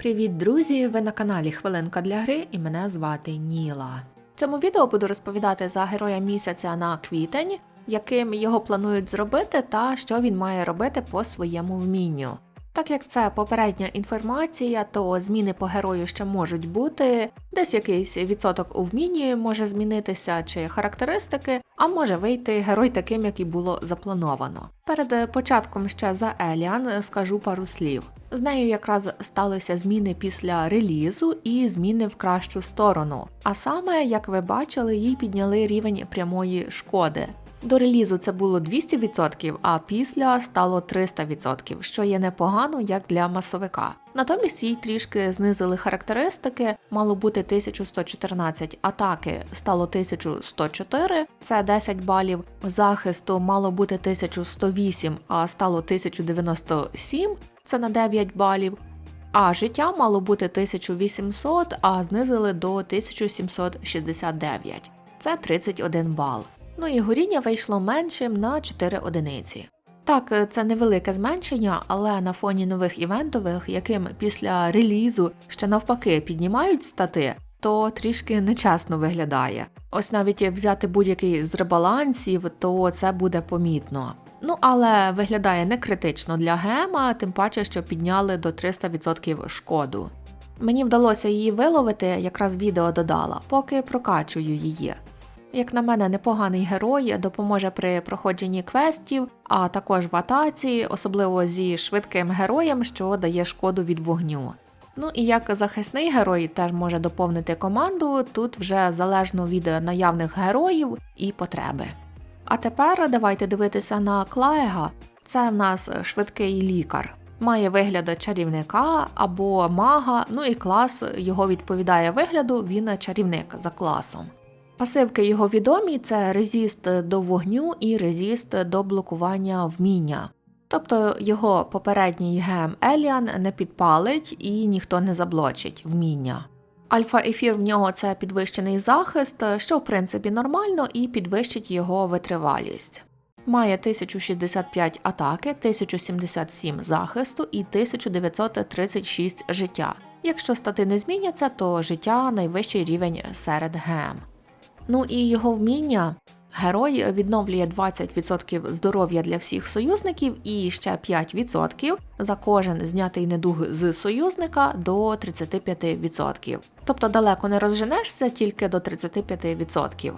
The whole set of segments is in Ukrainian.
Привіт, друзі! Ви на каналі Хвилинка для гри і мене звати Ніла. В цьому відео буду розповідати за героя місяця на квітень, яким його планують зробити та що він має робити по своєму вмінню. Так як це попередня інформація, то зміни по герою ще можуть бути, десь якийсь відсоток у вмінні може змінитися чи характеристики, а може вийти герой таким, як і було заплановано. Перед початком ще за Еліан скажу пару слів. З нею якраз сталися зміни після релізу і зміни в кращу сторону. А саме, як ви бачили, їй підняли рівень прямої шкоди. До релізу це було 200%, а після стало 300%, що є непогано як для масовика. Натомість їй трішки знизили характеристики, мало бути 1114 атаки, стало 1104, це 10 балів. Захисту мало бути 1108, а стало 1097, це на 9 балів. А життя мало бути 1800, а знизили до 1769. Це 31 бал. Ну і горіння вийшло меншим на 4 одиниці. Так, це невелике зменшення, але на фоні нових івентових, яким після релізу ще навпаки піднімають стати, то трішки нечесно виглядає. Ось навіть взяти будь-який з ребалансів, то це буде помітно. Ну, але виглядає не критично для гема, тим паче, що підняли до 300% шкоду. Мені вдалося її виловити, якраз відео додала, поки прокачую її. Як на мене, непоганий герой допоможе при проходженні квестів, а також в атаці, особливо зі швидким героєм, що дає шкоду від вогню. Ну і як захисний герой теж може доповнити команду, тут вже залежно від наявних героїв і потреби. А тепер давайте дивитися на Клаега. Це в нас швидкий лікар. Має вигляд чарівника або мага, ну і клас його відповідає вигляду, він чарівник за класом. Пасивки його відомі це резіст до вогню і резіст до блокування вміння. Тобто його попередній гем Еліан не підпалить і ніхто не заблочить вміння. Альфа-ефір в нього це підвищений захист, що в принципі нормально і підвищить його витривалість. Має 1065 атаки, 1077 захисту і 1936 життя. Якщо стати не зміняться, то життя найвищий рівень серед гем. Ну і його вміння. Герой відновлює 20% здоров'я для всіх союзників і ще 5% за кожен знятий недуг з союзника до 35%. Тобто далеко не розженешся тільки до 35%.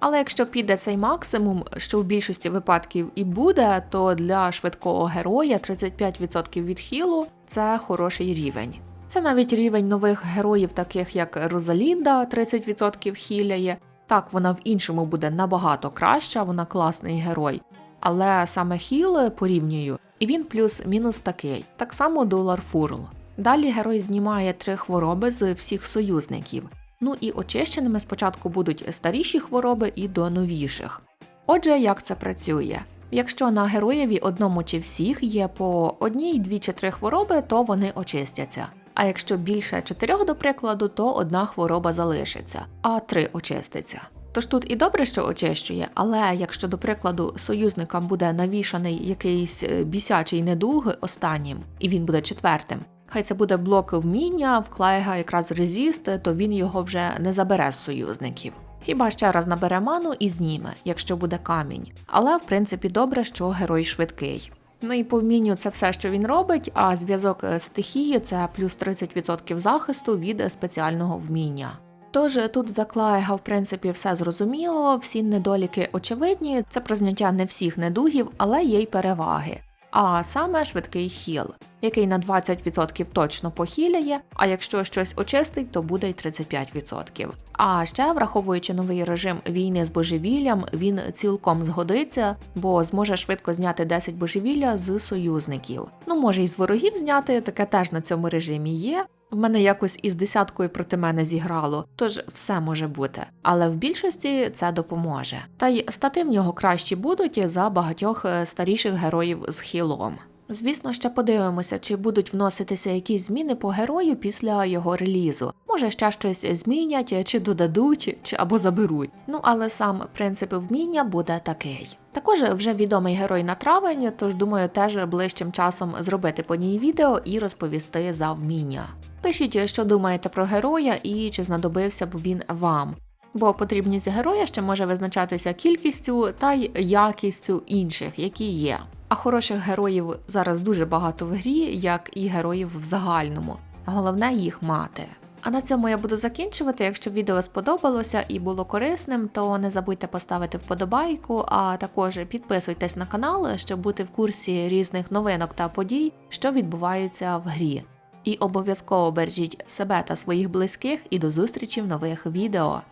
Але якщо піде цей максимум, що в більшості випадків і буде, то для швидкого героя 35% від хілу це хороший рівень. Це навіть рівень нових героїв, таких як Розалінда, 30% хіляє. Так, вона в іншому буде набагато краща, вона класний герой. Але саме хіл порівнюю, і він плюс-мінус такий. Так само долар Фурл. Далі герой знімає три хвороби з всіх союзників. Ну і очищеними спочатку будуть старіші хвороби і до новіших. Отже, як це працює? Якщо на героєві одному чи всіх є по одній, дві чи три хвороби, то вони очистяться. А якщо більше чотирьох, до прикладу, то одна хвороба залишиться, а три очиститься. Тож тут і добре, що очищує, але якщо, до прикладу, союзникам буде навішаний якийсь е, бісячий недуг останнім, і він буде четвертим, хай це буде блок вміння, вклайга якраз резіст, то він його вже не забере з союзників. Хіба ще раз набере ману і зніме, якщо буде камінь. Але в принципі добре, що герой швидкий. Ну і по вмінню це все, що він робить, а зв'язок з стихією це плюс 30% захисту від спеціального вміння. Тож тут за Клайга, в принципі, все зрозуміло, всі недоліки очевидні, це про зняття не всіх недугів, але є й переваги. А саме швидкий хіл, який на 20% точно похиляє, а якщо щось очистить, то буде й 35%. А ще, враховуючи новий режим війни з божевіллям, він цілком згодиться, бо зможе швидко зняти 10 божевілля з союзників. Ну, може й з ворогів зняти, таке теж на цьому режимі є. В мене якось із десяткою проти мене зіграло, тож все може бути. Але в більшості це допоможе. Та й стати в нього кращі будуть за багатьох е, старіших героїв з хілом. Звісно, ще подивимося, чи будуть вноситися якісь зміни по герою після його релізу. Може, ще щось змінять, чи додадуть, чи або заберуть. Ну але сам принцип вміння буде такий. Також вже відомий герой на травень, тож думаю, теж ближчим часом зробити по ній відео і розповісти за вміння. Пишіть, що думаєте про героя і чи знадобився б він вам. Бо потрібність героя ще може визначатися кількістю та й якістю інших, які є. А хороших героїв зараз дуже багато в грі, як і героїв в загальному. Головне їх мати. А на цьому я буду закінчувати. Якщо відео сподобалося і було корисним, то не забудьте поставити вподобайку, а також підписуйтесь на канал, щоб бути в курсі різних новинок та подій, що відбуваються в грі. І обов'язково бережіть себе та своїх близьких і до зустрічі в нових відео.